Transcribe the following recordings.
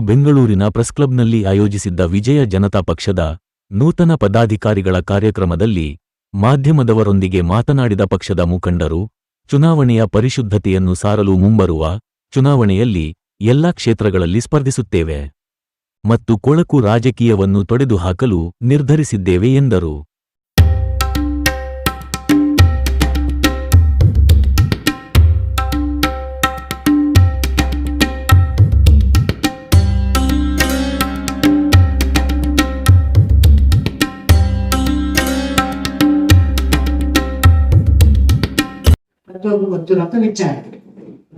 ಬೆಂಗಳೂರಿನ ಪ್ರೆಸ್ಕ್ಲಬ್ನಲ್ಲಿ ಆಯೋಜಿಸಿದ್ದ ವಿಜಯ ಜನತಾ ಪಕ್ಷದ ನೂತನ ಪದಾಧಿಕಾರಿಗಳ ಕಾರ್ಯಕ್ರಮದಲ್ಲಿ ಮಾಧ್ಯಮದವರೊಂದಿಗೆ ಮಾತನಾಡಿದ ಪಕ್ಷದ ಮುಖಂಡರು, ಚುನಾವಣೆಯ ಪರಿಶುದ್ಧತೆಯನ್ನು ಸಾರಲು ಮುಂಬರುವ ಚುನಾವಣೆಯಲ್ಲಿ ಎಲ್ಲಾ ಕ್ಷೇತ್ರಗಳಲ್ಲಿ ಸ್ಪರ್ಧಿಸುತ್ತೇವೆ ಮತ್ತು ಕೊಳಕು ರಾಜಕೀಯವನ್ನು ತೊಡೆದುಹಾಕಲು ನಿರ್ಧರಿಸಿದ್ದೇವೆ ಎಂದರು. ಪ್ರತಿಯೊಬ್ಬರು ಗೊತ್ತಿರುವಂತ ವಿಚಾರ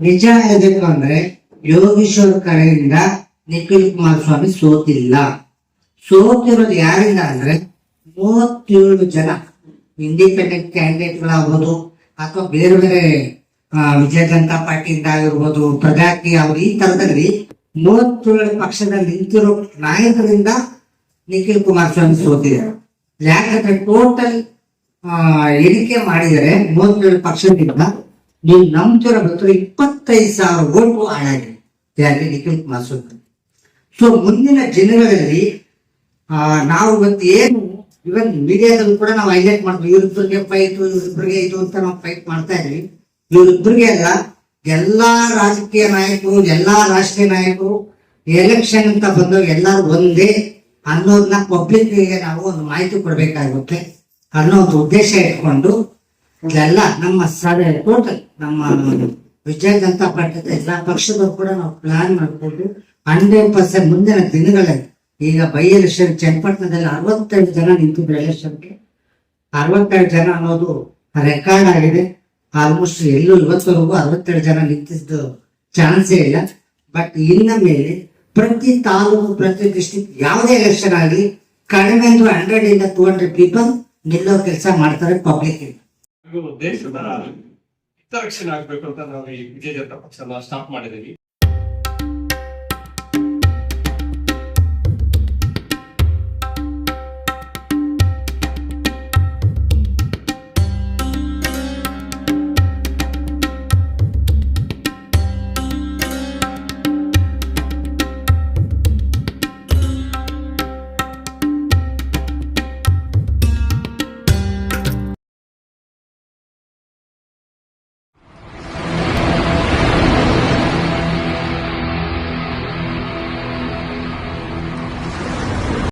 ನಿಜ ಹೇಳಬೇಕು ಅಂದ್ರೆ ಯೋಗೀಶ್ವರ ಕಡೆಯಿಂದ ನಿಖಿಲ್ ಕುಮಾರಸ್ವಾಮಿ ಸೋತಿಲ್ಲ. ಸೋತಿರೋದು ಯಾರಿಂದ ಅಂದ್ರೆ ಮೂವತ್ತೇಳು ಜನ ಇಂಡಿಪೆಂಡೆಂಟ್ ಕ್ಯಾಂಡಿಡೇಟ್ ಗಳಾಗ್ಬೋದು ಅಥವಾ ಬೇರೆ ಬೇರೆ ವಿಜಯ ಜನತಾ ಪಾರ್ಟಿಯಿಂದ ಆಗಿರ್ಬೋದು ಪ್ರಜಾಕಿ ಅವರು ಈ ತರದಲ್ಲಿ ಮೂವತ್ತೇಳು ಪಕ್ಷದಲ್ಲಿ ನಿಂತಿರೋ ನಾಯಕರಿಂದ ನಿಖಿಲ್ ಕುಮಾರಸ್ವಾಮಿ ಸೋತಿದ್ದಾರೆ. ಯಾಕಂದ್ರೆ ಟೋಟಲ್ ಎಣಿಕೆ ಮಾಡಿದರೆ ಮೂವತ್ತೇಳು ಪಕ್ಷದಿಂದ ನೀವು ನಂಬ್ತಿರೋ ಗೊತ್ತಿರೋ ಇಪ್ಪತ್ತೈದು ಸಾವಿರ ಓಟು ಹಾಳಾಗಿದೆ ಯಾರಿಗೆ ನಿಖಿಲ್ ಕುಮಾರಸ್ವಾಮಿ. ಸೊ ಮುಂದಿನ ದಿನಗಳಲ್ಲಿ ನಾವು ಇವತ್ತು ಏನು ಇವನ್ ಮೀಡಿಯಾದಲ್ಲಿ ಕೂಡ ನಾವು ಹೈಲೈಟ್ ಮಾಡ್ತೀವಿ. ಇವ್ರಿಬ್ರಿಗೆ ಫೈಟ್ ಇವ್ರಿಬ್ರಿಗೆ ಇದು ಅಂತ ನಾವು ಫೈಟ್ ಮಾಡ್ತಾ ಇದ್ವಿ. ಇವ್ರಿಬ್ರಿಗೆ ಅಲ್ಲ, ಎಲ್ಲಾ ರಾಜಕೀಯ ನಾಯಕರು, ಎಲ್ಲಾ ರಾಷ್ಟ್ರೀಯ ನಾಯಕರು ಎಲೆಕ್ಷನ್ ಅಂತ ಬಂದವರು ಎಲ್ಲರೂ ಒಂದೇ ಅನ್ನೋದನ್ನ ಪಬ್ಲಿಕ್ಗೆ ನಾವು ಒಂದು ಮಾಹಿತಿ ಕೊಡ್ಬೇಕಾಗುತ್ತೆ. ಅನ್ನೋ ಒಂದು ಉದ್ದೇಶ ಇಟ್ಕೊಂಡು ಇದೆಲ್ಲ ನಮ್ಮ ಸಭೆ ಟೋಟಲ್ ನಮ್ಮ ವಿಜಯ ಪಾರ್ಟಿ ಎಲ್ಲ ಪಕ್ಷದವ್ರು ಕೂಡ ನಾವು ಪ್ಲಾನ್ ಮಾಡ್ಕೊಂಡು ಹಂಡ್ರೆಡ್ ಪರ್ಸೆಂಟ್ ಮುಂದಿನ ದಿನಗಳಲ್ಲಿ ಈಗ ಬೈ ಎಲೆಕ್ಷನ್ ಚನ್ನಪಟ್ಟಣದಲ್ಲಿ ಅರವತ್ತೆರಡು ಜನ ನಿಂತಿದ್ರು ಎಲೆಕ್ಷನ್ಗೆ ಅರವತ್ತೆರಡು ಜನ ಅನ್ನೋದು ರೆಕಾರ್ಡ್ ಆಗಿದೆ. ಆಲ್ಮೋಸ್ಟ್ ಎಲ್ಲೂ ಇವತ್ತವರೆಗೂ ಅರವತ್ತೆರಡು ಜನ ನಿಂತಿದ್ದು ಚಾನ್ಸೇ ಇಲ್ಲ. ಬಟ್ ಇನ್ನ ಮೇಲೆ ಪ್ರತಿ ತಾಲೂಕು, ಪ್ರತಿ ಡಿಸ್ಟಿಕ್ ಯಾವುದೇ ಎಲೆಕ್ಷನ್ ಆಗಲಿ, ಕಡಿಮೆ ಅಂದ್ರೆ ಹಂಡ್ರೆಡ್ ಇಂದ ಟೂ ಹಂಡ್ರೆಡ್ ಪೀಪಲ್ ನಿಲ್ಲೋ ಕೆಲಸ ಮಾಡ್ತಾರೆ ಪಬ್ಲಿಕ್ ದೇಶದ ಹಿತರಕ್ಷಣೆ ಆಗ್ಬೇಕು ಅಂತ ನಾವು ಈ ವಿಜಯ ಜನತಾ ಪಕ್ಷ ಸ್ಟಾರ್ಟ್ ಮಾಡಿದೀವಿ